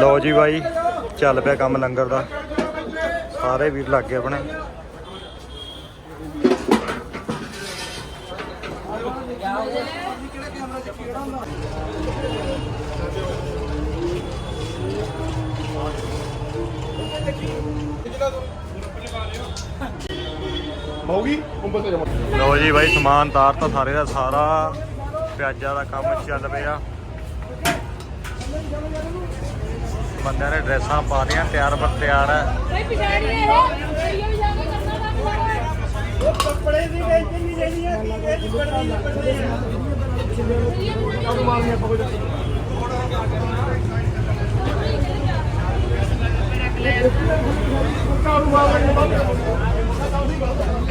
ਲੋ ਜੀ ਬਾਈ ਚੱਲ ਪਿਆ ਕੰਮ ਲੰਗਰ ਦਾ। ਸਾਰੇ ਵੀਰ ਲੱਗ ਗਏ ਆਪਣੇ। ਲੋ ਜੀ ਬਾਈ ਸਮਾਨ ਤਾਰ ਤਾਂ ਸਾਰੇ ਦਾ ਸਾਰਾ। ਪਿਆਜ਼ਾਂ ਦਾ ਕੰਮ ਚੱਲ ਪਿਆ। ਬੰਦਿਆਂ ਨੇ ਡਰੈਸਾਂ ਪਾ ਲੀਆਂ ਤਿਆਰ ਬਰ ਤਿਆਰ। ਹੈ ਭਾਈ ਕੱਪੜੇ ਦੀ ਨਹੀਂ ਹੈ ਕੀ ਇਹ। ਕੱਪੜੇ ਮਾਰਨੀ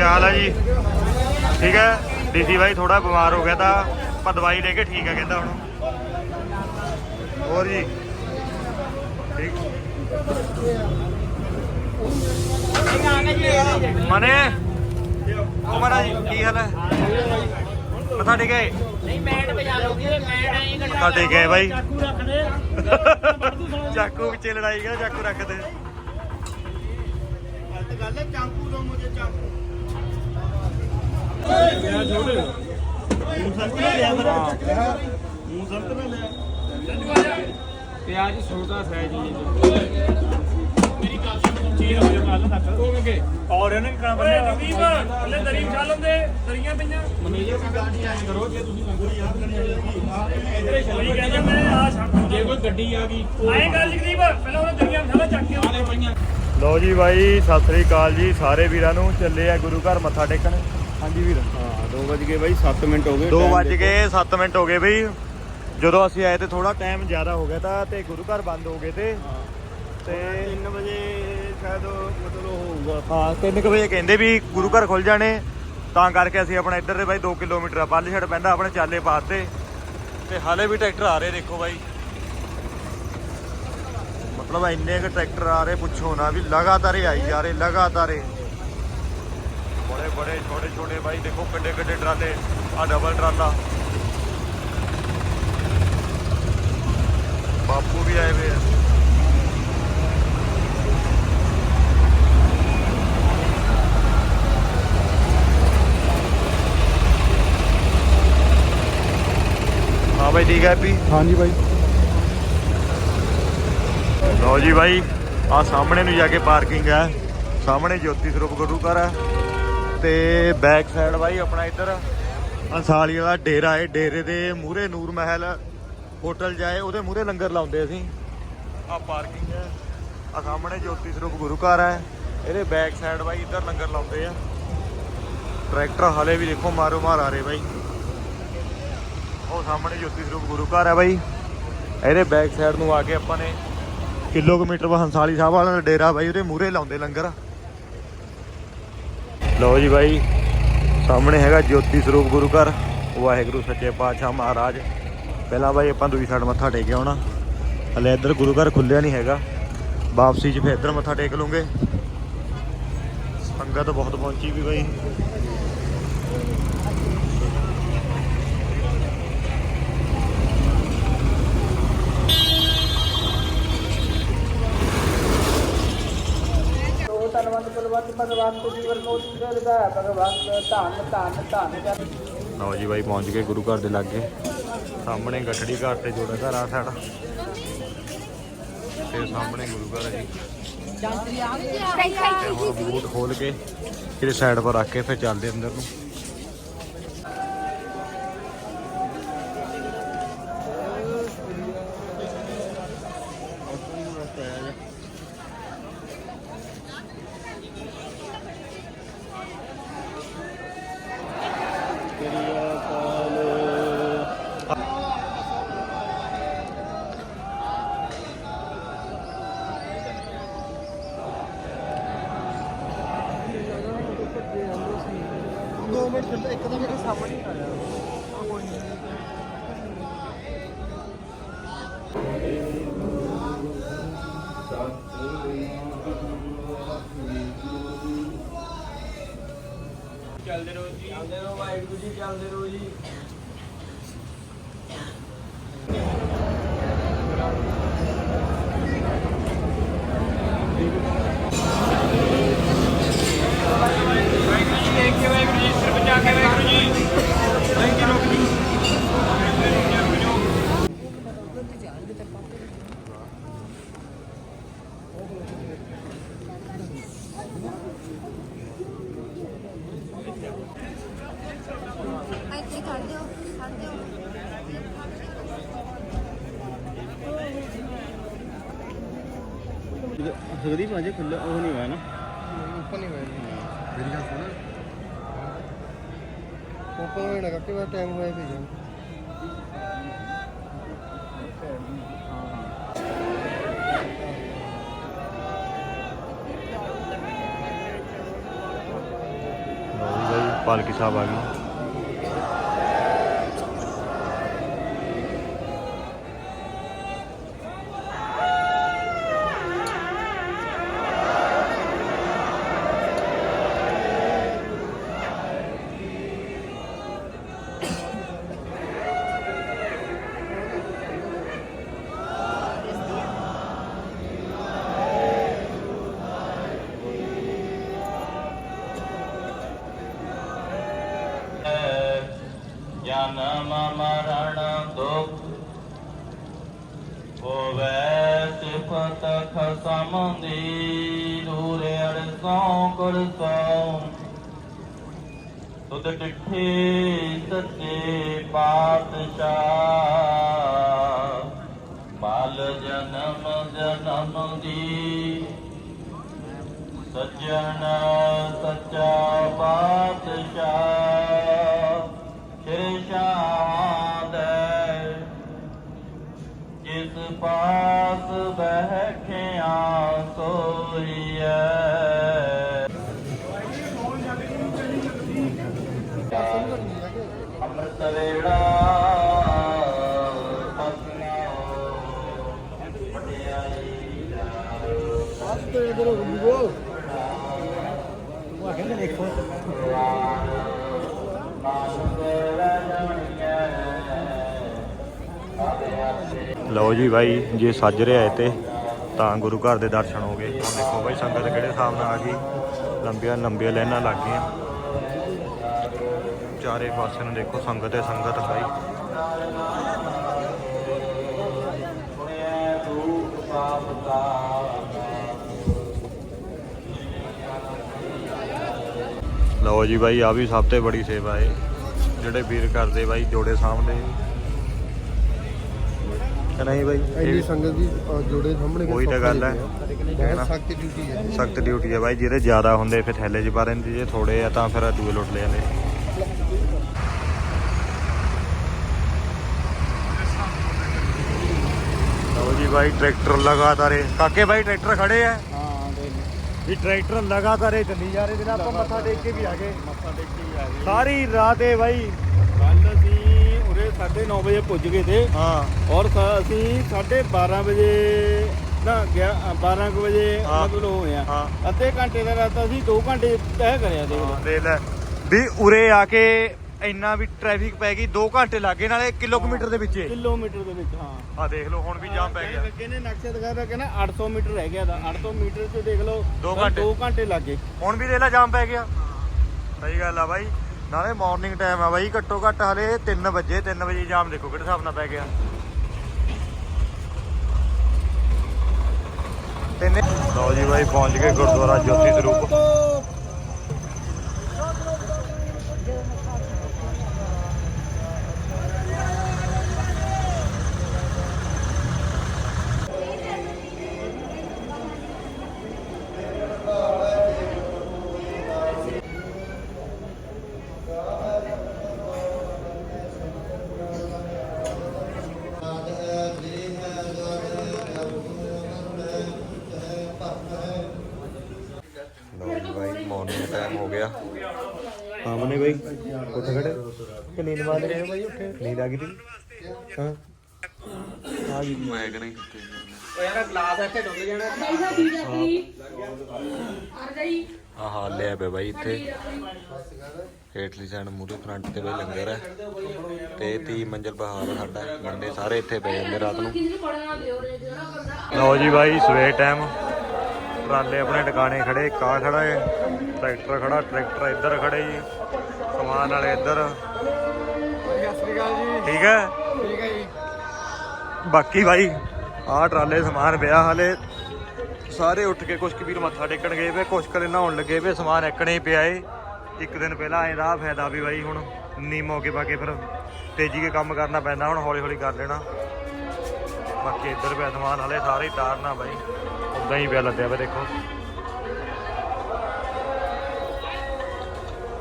ਹਾਲ ਹੈ ਜੀ? ਠੀਕ ਹੈ ਡੀਸੀ ਬਾਈ ਥੋੜਾ ਬਿਮਾਰ ਹੋ ਗਿਆ ਤਾਂ ਆਪਾਂ ਦਵਾਈ ਲੈ ਕੇ ਠੀਕ ਹੈ ਕਹਿੰਦਾ ਹੁਣ। ਹੋਰ ਜੀ? ਮਨੇ ਉਹ ਮਰਾ ਜੀ ਕੀ ਹਾਲ ਹੈ? ਮੱਥਾ ਟੇਕੇ ਨਹੀਂ ਮੈਟ ਵਜਾ ਲਓਗੇ ਮੈਟ ਐਂ ਮੱਥਾ ਟੇਕੇ ਬਾਈ? ਚਾਕੂ ਰੱਖ ਦੇ ਚਾਕੂ ਵਿੱਚ ਲੜਾਈ ਕਰ ਚਾਕੂ ਰੱਖ ਦੇ ਗੱਲ ਹੈ ਚਾਂਕੂ ਦੋ ਮੁਝੇ ਚਾਂਕੂ। ਪਿਆਜ ਛੋਟਾ ਸਾਈਜ਼ ਜੀ ਮੇਰੀ ਗੱਲ ਸੁਣ ਚੀਰ ਹੋ। ਜਾ ਕੱਲ ਤੱਕ ਉਹ ਕਿ ਔਰ ਇਹਨੇ ਕਿਹੜਾ ਬੰਨਿਆ ਨਵੀਬ ਹਲੇ ਦਰੀ ਵਿਛਾ ਲੈਂਦੇ ਦਰੀਆਂ ਪਈਆਂ। ਮੈਨੇਜਰ ਦੀ ਗਾੜੀ ਆਏ ਕਰੋ ਜੇ ਤੁਸੀਂ ਲੰਗਰ ਯਾਦ ਕਰਨੀ ਇਧਰੇ ਚੱਲੀ ਕਹਿੰਦਾ ਮੈਂ ਆ ਛੱਡ ਜੇ ਕੋਈ ਗੱਡੀ ਆ ਗਈ ਐਂ ਗੱਲ ਜਗਦੀਪ ਪਹਿਲਾਂ ਉਹ ਦਰੀਆਂ ਵਿਛਾ ਲੈ ਚੱਕ ਕੇ ਆਲੇ ਪਈਆਂ। ਲਓ ਜੀ ਬਾਈ ਸਤਿ ਸ੍ਰੀ ਅਕਾਲ ਜੀ ਸਾਰੇ ਵੀਰਾਂ ਨੂੰ। ਚੱਲੇ ਆ ਗੁਰੂ ਘਰ ਮੱਥਾ ਟੇਕਣ। ਹਾਂਜੀ ਵੀਰ। ਹਾਂ 2 ਵਜ ਗਏ ਬਾਈ 7 ਮਿੰਟ ਹੋ ਗਏ। 2 ਵੱਜ ਗਏ 7 ਮਿੰਟ ਹੋ ਗਏ ਬਈ। ਜਦੋਂ ਅਸੀਂ ਆਏ ਤੇ ਥੋੜਾ ਟਾਈਮ ਜ਼ਿਆਦਾ ਹੋ ਗਿਆ ਤਾਂ ਤੇ ਗੁਰੂ ਘਰ ਬੰਦ ਹੋ ਗਏ ਤੇ। ਤੇ 3 ਵਜੇ ਸ਼ਾਇਦ ਮਤਲਬ ਹੋਊਗਾ। ਹਾਂ 3 ਵਜੇ ਕਹਿੰਦੇ ਵੀ ਗੁਰੂ ਘਰ ਖੁੱਲ ਜਾਣੇ। ਤਾਂ ਕਰਕੇ ਅਸੀਂ ਆਪਣਾ ਇੱਧਰ ਦੇ ਬਾਈ 2 ਕਿਲੋਮੀਟਰ ਆ ਬੱਲ ਛੜ ਪੈਂਦਾ ਆਪਣੇ ਚਾਲੇ ਪਾਤੇ ਤੇ। ਹਾਲੇ ਵੀ ਟਰੈਕਟਰ ਆ ਰਹੇ ਦੇਖੋ ਬਾਈ। ਮਤਲਬ ਇੰਨੇ ਕੁ ਟਰੈਕਟਰ ਆ ਰਹੇ ਪੁੱਛੋ ਨਾ ਵੀ ਲਗਾਤਾਰ ਹੀ ਆਈ ਜਾ ਰਹੇ ਲਗਾਤਾਰ। ਹੀ ਬੜੇ ਬੜੇ ਛੋਟੇ ਛੋਟੇ ਬਾਈ ਦੇਖੋ ਕਿੱਡੇ ਕਿੱਡੇ ਟਰਾਲੇ ਆ ਡਬਲ ਟਰਾਲਾ। ਬਾਪੂ ਵੀ ਆਏ ਹੋਏ ਆ। ਹਾਂ ਬਾਈ ਠੀਕ ਹੈ ਵੀ ਹਾਂਜੀ ਬਾਈ। ਲਓ ਜੀ ਬਾਈ ਆ ਸਾਹਮਣੇ ਨੂੰ ਜਾ ਕੇ ਪਾਰਕਿੰਗ ਹੈ ਸਾਹਮਣੇ ਜੋਤੀ ਸਰੂਪ ਗੁਰੂ ਘਰ ਹੈ ਤੇ ਬੈਕ ਸਾਈਡ ਬਾਈ ਆਪਣਾ ਇੱਧਰ। ਅੰਸਾਲੀ ਵਾਲਾ ਡੇਰਾ ਹੈ ਡੇਰੇ ਦੇ ਮੂਹਰੇ ਨੂਰ ਮਹਿਲ। ਹੋਟਲ ਜਾਏ, ਉਹਦੇ ਮੂਹਰੇ ਲੰਗਰ ਲਾਉਂਦੇ ਅਸੀਂ। ਆ ਪਾਰਕਿੰਗ ਹੈ। ਆ ਸਾਹਮਣੇ ਜੋਤੀ ਸਰੂਪ ਗੁਰੂ ਘਰ ਹੈ। ਇਹਦੇ ਬੈਕ ਸਾਈਡ ਬਾਈ ਇੱਧਰ ਲੰਗਰ ਲਾਉਂਦੇ ਆ। ਟਰੈਕਟਰ ਹਲੇ ਵੀ ਦੇਖੋ ਮਾਰੋ ਮਾਰ ਆ ਰਹੇ ਬਾਈ। ਉਹ ਸਾਹਮਣੇ ਜੋਤੀ ਸਰੂਪ ਗੁਰੂ ਘਰ ਹੈ ਬਾਈ। ਇਹਦੇ ਬੈਕ ਸਾਈਡ ਨੂੰ ਆ ਕੇ ਆਪਾਂ ਨੇ ਕਿਲੋਮੀਟਰ ਹੰਸਾਲੀ ਸਾਹਿਬ ਵਾਲਾ ਦਾ ਡੇਰਾ ਬਾਈ, ਉਹਦੇ ਮੂਹਰੇ ਲਾਉਂਦੇ ਲੰਗਰ। ਲਓ ਜੀ ਬਾਈ, ਸਾਹਮਣੇ ਹੈਗਾ ਜੋਤੀ ਸਰੂਪ ਗੁਰੂ ਘਰ। ਵਾਹਿਗੁਰੂ ਸੱਚੇ ਪਾਤਸ਼ਾਹ ਮਹਾਰਾਜ। ਪਹਿਲਾਂ ਬਾਈ ਆਪਾਂ ਦੂਜੀ ਸਾਈਡ ਮੱਥਾ ਟੇਕ ਆਉਣਾ ਹਲੇ ਇੱਧਰ ਗੁਰੂ ਘਰ ਖੁੱਲਿਆ ਨਹੀਂ ਹੈਗਾ। ਵਾਪਸੀ 'ਚ ਫਿਰ ਇੱਧਰ ਮੱਥਾ ਟੇਕ ਲੂੰਗੇ। ਸੰਗਤ ਬਹੁਤ ਪਹੁੰਚੀ ਵੀ ਬਾਈ। ਲਓ ਜੀ ਬਾਈ ਪਹੁੰਚ ਗਏ ਗੁਰੂ ਘਰ ਦੇ ਲਾਗੇ। ਸਾਹਮਣੇ ਗੱਠੜੀ ਘਰ ਤੇ ਜੋੜਾ ਘਰ ਆ ਸਾਡਾ। ਤੇ ਸਾਹਮਣੇ ਗੁਰੂ ਘਰ ਹੈ ਜੀ। ਹੁਣ ਬੂਟ ਖੋਲ ਕੇ ਕਿਤੇ ਸਾਈਡ ਪਰ ਰੱਖ ਕੇ ਫਿਰ ਚੱਲਦੇ ਅੰਦਰ ਨੂੰ। ਇੱਕਦਮ ਮੇਰੇ ਸਾਹਮਣੇ ਹੀ ਚੱਲਦੇ ਰਹੋ ਜੀ। ਚੱਲਦੇ ਰਹੋ ਵਾਹਿਗੁਰੂ ਜੀ ਚੱਲਦੇ ਰਹੋ ਜੀ। ਸੁਖਦੀਪ ਅਜੇ ਖੁੱਲਾ ਉਹ ਨਹੀਂ ਹੋਇਆ ਨਾ? ਓਪਨ ਨਹੀਂ ਹੋਇਆ ਮੇਰੀ ਗੱਲ ਸੁਣ। ਓਪਨ ਹੋਣਾ ਕਿ ਵਾ ਟਾਈਮ ਹੋਇਆ ਭੇਜਾਂ ਲਓ ਜੀ ਬਾਈ ਪਾਲਕੀ ਸਾਹਿਬ ਆ ਗਈ ਜਨਮ ਮਰਨ ਦੁਖ ਹੋਵੇ ਸਿਫਤ ਖਸਮ ਦੀ ਦੂਰ ਅਰਸੋਂ ਕਰਸੋਂ ਤੁਧ ਡਿਠੇ ਸੱਚੇ ਪਾਤਸ਼ਾਹ ਬਾਲ ਜਨਮ ਜਨਮ ਦੀ ਸੱਜਣ ਸੱਚਾ ਪਾਤਸ਼ਾਹ ਸ਼੍ਰੀ ਸ਼ਾਦ ਜਿਸ ਪਾਸ ਬਹਿਖਿਆ ਲਓ ਜੀ ਬਾਈ, ਜੇ ਸੱਜ ਰਿਹਾ ਹੈ ਤੇ ਤਾਂ ਗੁਰੂ ਘਰ ਦੇ ਦਰਸ਼ਨ ਹੋ ਗਏ। ਹੁਣ ਦੇਖੋ ਬਾਈ, ਸੰਗਤ ਕਿਹੜੇ ਹਿਸਾਬ ਨਾਲ ਆ ਗਈ? ਲੰਬੀਆਂ ਲੰਬੀਆਂ ਲਾਈਨਾਂ ਲੱਗ ਗਈਆਂ। ਚਾਰੇ ਪਾਸੇ ਨੂੰ ਦੇਖੋ ਸੰਗਤ ਹੈ, ਸੰਗਤ ਬਾਈ। ਲਓ ਜੀ ਬਾਈ ਆ ਵੀ ਸਭ ਤੋਂ ਬੜੀ ਸੇਵਾ ਹੈ ਜਿਹੜੇ ਵੀਰ ਕਰਦੇ ਬਾਈ, ਜੋੜੇ ਸਾਹਮਣੇ। ਕਿ ਨਹੀਂ ਬਾਈ। ਐਡੀ ਇਹ ਸੰਗਤ ਦੀ ਜੋੜੇ ਸਾਹਮਣੇ ਉਹੀ ਤਾਂ ਗੱਲ ਹੈ। ਬਹੁਤ ਸਖਤ ਡਿਊਟੀ ਹੈ ਸਖਤ ਡਿਊਟੀ ਹੈ ਬਾਈ ਜਿਹੜੇ ਜ਼ਿਆਦਾ ਹੁੰਦੇ ਫਿਰ ਥੈਲੇ 'ਚ ਪਾ ਰਹਿੰਦੇ ਜੇ ਥੋੜੇ ਆ ਤਾਂ ਫਿਰ ਦੂਏ ਲੁੱਟ ਲੈਂਦੇ ਲਓ ਜੀ ਬਾਈ ਟਰੈਕਟਰ ਲਗਾਤਾਰ ਇਹ ਕਾਕੇ ਬਾਈ ਟਰੈਕਟਰ ਖੜੇ ਆ? ਹਾਂ ਦੇ ਵੀ ਟਰੈਕਟਰ ਲਗਾਤਾਰ ਇਹ ਚੱਲੀ ਜਾ ਰਹੇ ਦਿਨ ਆਪਾਂ ਮੱਥਾ ਟੇਕ ਕੇ ਵੀ ਆ ਗਏ। ਮੱਥਾ ਟੇਕ ਕੇ ਆ ਗਏ। ਸਾਰੀ ਰਾਤ ਇਹ ਬਾਈ 9:30 ਵਜੇ ਪੁੱਜ ਗਏ ਤੇ। ਹਾਂ। ਔਰ ਸ- ਅਸੀਂ 12:30 ਵਜੇ ਨਾ ਗਿਆ 12 ਕੁ ਵਜੇ ਹਾਂ। ਮਤਲਬ ਹੋਏ ਆ ਹਾਂ। ਅੱਧੇ ਘੰਟੇ ਦਾ ਰਸਤਾ ਅਸੀਂ 2 ਘੰਟੇ ਤੈਅ ਕਰਿਆ ਦੇਖ ਲਓ। ਦੇਖ ਲੈ। ਵੀ ਉਰੇ ਆ ਕੇ ਇੰਨਾ ਵੀ ਟ੍ਰੈਫਿਕ ਪੈ ਗਈ 2 ਘੰਟੇ ਲੱਗੇ ਨਾਲੇ ਕਿਲੋਮੀਟਰ ਦੇ ਵਿੱਚ ਕਿਲੋਮੀਟਰ ਦੇ ਵਿੱਚ ਹਾਂ। ਆ ਦੇਖ ਲਓ ਹੁਣ ਵੀ ਜਾਮ ਪੈ ਗਿਆ। ਅੱਗੇ ਨੇ ਨਕਸ਼ਾ ਦਿਖਾਇਆ ਤਾਂ ਕਹਿੰਦਾ 800 ਮੀਟਰ ਰਹਿ ਗਿਆ ਦਾ। 800 ਮੀਟਰ ਚ ਦੇਖ ਲਓ ਦੋ ਘੰਟੇ। ਦੋ ਘੰਟੇ ਲੱਗੇ ਹੁਣ ਵੀ ਦੇਖ ਲੈ ਜਾਮ ਪੈ ਗਿਆ। ਸਹੀ ਗੱਲ ਆ ਬਾਈ। ਨਾਲੇ ਮਾਰਨਿੰਗ ਟਾਈਮ ਆ ਬਾਈ, ਘੱਟੋ ਘੱਟ ਹਲੇ 3 ਵਜੇ 3 ਵਜੇ ਜਾਮ ਦੇਖੋ ਕਿਹੜੇ ਹਿਸਾਬ ਨਾਲ ਪੈ ਗਿਆ। ਤਿੰਨੇ ਲਓ ਜੀ ਬਾਈ, ਪਹੁੰਚ ਗਏ ਗੁਰਦੁਆਰਾ ਜੋਤੀ ਸਰੂਪ। ਲਓ ਜੀ ਬਾਈ ਮਾਰਨਿੰਗ ਟਾਈਮ ਹੋ ਗਿਆ। ਸਾਹਮਣੇ ਬਾਈ ਉੱਠ ਖੜੇ। ਕਿ ਨੀਂਦ ਮਾਰ ਰਹੇ ਬਾਈ ਉੱਠੇ? ਨੀਂਦ ਆ ਗਈ ਤੀ ਹਾਂ? ਆ ਗਈ। ਮੈਂ ਕਿ ਨਹੀਂ ਨਹੀਂ ਸਾ? ਦੀ ਜਾਂਦੀ ਅਰ ਗਈ ਆਹ ਲਿਆ ਪਿਆ ਬਾਈ ਇੱਥੇ। ਹੇਠਲੀ ਸਾਈਡ ਮੂਰੇ ਫਰੰਟ ਤੇ ਬਾਈ ਲੰਗਰ ਹੈ। ਤੇ 30 ਮੰਜ਼ਲ ਪਹਾੜ ਆ ਸਾਡਾ। ਬੰਦੇ ਸਾਰੇ ਇੱਥੇ ਪੈ ਜਾਂਦੇ ਰਾਤ ਨੂੰ। ਲਓ ਜੀ ਬਾਈ ਸਵੇਰ ਟਾਈਮ ਟਰਾਲੇ ਆਪਣੇ ਟਿਕਾਣੇ ਖੜੇ ਕਾ ਖੜਾ ਹੈ ਟਰੈਕਟਰ ਖੜਾ, ਟਰੈਕਟਰ ਇੱਧਰ ਖੜੇ ਜੀ, ਸਮਾਨ ਵਾਲੇ ਇੱਧਰ। ਠੀਕ ਹੈ? ਠੀਕ ਹੈ ਜੀ ਬਾਕੀ ਬਾਈ, ਆਹ ਟਰਾਲੇ ਸਮਾਨ ਪਿਆ ਹਲੇ। ਸਾਰੇ ਉੱਠ ਕੇ ਕੁਛ ਕੁ ਮੱਥਾ ਟੇਕਣ ਗਏ ਵੇ, ਕੁਛ ਕਲੇ ਨਹਾਉਣ ਲੱਗੇ ਵੇ, ਸਮਾਨ ਇੱਕਣੇ ਹੀ ਪਿਆ ਏ। ਇੱਕ ਦਿਨ ਪਹਿਲਾਂ ਇਹਦਾ ਫਾਇਦਾ ਵੀ ਬਾਈ ਹੁਣ ਨੀ ਮੌਕੇ ਪਾ ਕੇ ਫਿਰ ਤੇਜ਼ੀ ਕੇ ਕੰਮ ਕਰਨਾ ਪੈਂਦਾ, ਹੁਣ ਹੌਲੀ ਹੌਲੀ ਕਰ ਲੈਣਾ। ਬਾਕੀ ਇੱਧਰ ਪਿਆ ਸਮਾਨ, ਹਲੇ ਸਾਰੇ ਹੀ ਤਾਰਨਾ ਬਾਈ। ਉਦਾਂ ਹੀ ਪਿਆ ਲੱਦਿਆ ਵਾ, ਦੇਖੋ।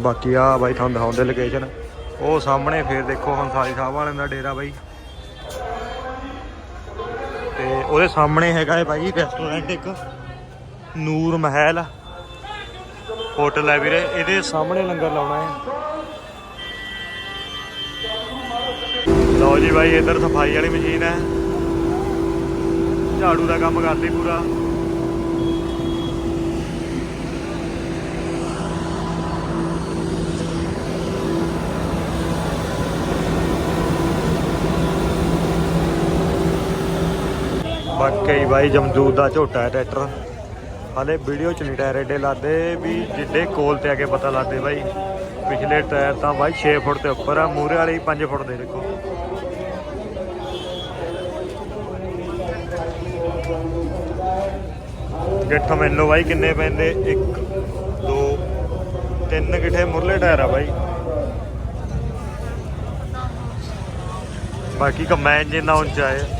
ਬਾਕੀ ਆ ਬਾਈ ਤੁਹਾਨੂੰ ਦਿਖਾਉਂਦੇ ਲੋਕੇਸ਼ਨ ਉਹ ਸਾਹਮਣੇ ਫੇਰ ਦੇਖੋ ਹੰਸਾਲੀ ਸਾਹਿਬ ਵਾਲਿਆਂ ਦਾ ਡੇਰਾ ਬਾਈ। ਤੇ ਉਹਦੇ ਸਾਹਮਣੇ ਹੈਗਾ ਹੈ ਬਾਈ ਰੈਸਟੋਰੈਂਟ ਇੱਕ, ਨੂਰ ਮਹਿਲ। ਹੋਟਲ ਹੈ ਵੀਰੇ, ਇਹਦੇ ਸਾਹਮਣੇ ਲੰਗਰ ਲਾਉਣਾ ਹੈ। ਲਓ ਜੀ ਬਾਈ, ਇੱਧਰ ਸਫ਼ਾਈ ਵਾਲੀ ਮਸ਼ੀਨ ਹੈ। ਝਾੜੂ ਦਾ ਕੰਮ ਕਰਦੀ ਪੂਰਾ। ਬਾਕੀ ਬਾਈ ਜਮਦੂਦ ਦਾ ਝੋਟਾ ਹੈ ਟਰੈਕਟਰ। ਹਾਲੇ ਵੀਡੀਓ ਚ ਨਹੀਂ ਟਾਇਰ ਏਡੇ ਲਾਦੇ ਵੀ ਜਿੱਡੇ ਕੋਲ ਤੇ ਆ ਕੇ ਪਤਾ ਲਾਦੇ ਬਾਈ। ਪਿਛਲੇ ਟਾਇਰ ਤਾਂ ਬਾਈ 6 ਫੁੱਟ ਤੇ ਉੱਪਰ ਆ ਮੂਰੇ ਵਾਲੇ 5 ਫੁੱਟ ਦੇ ਦੇਖੋ। ਗਿੱਠ ਮੈਨੂੰ ਬਾਈ ਕਿੰਨੇ ਪੈਂਦੇ? 1 2 ਤਿੰਨ ਗਿੱਠੇ ਮੁਰਲੇ ਟਾਇਰ ਆ ਬਾਈ। ਬਾਕੀ ਕੰਬਾਈਨ ਜਿੰਨਾ ਉੱਚਾ ਹੈ।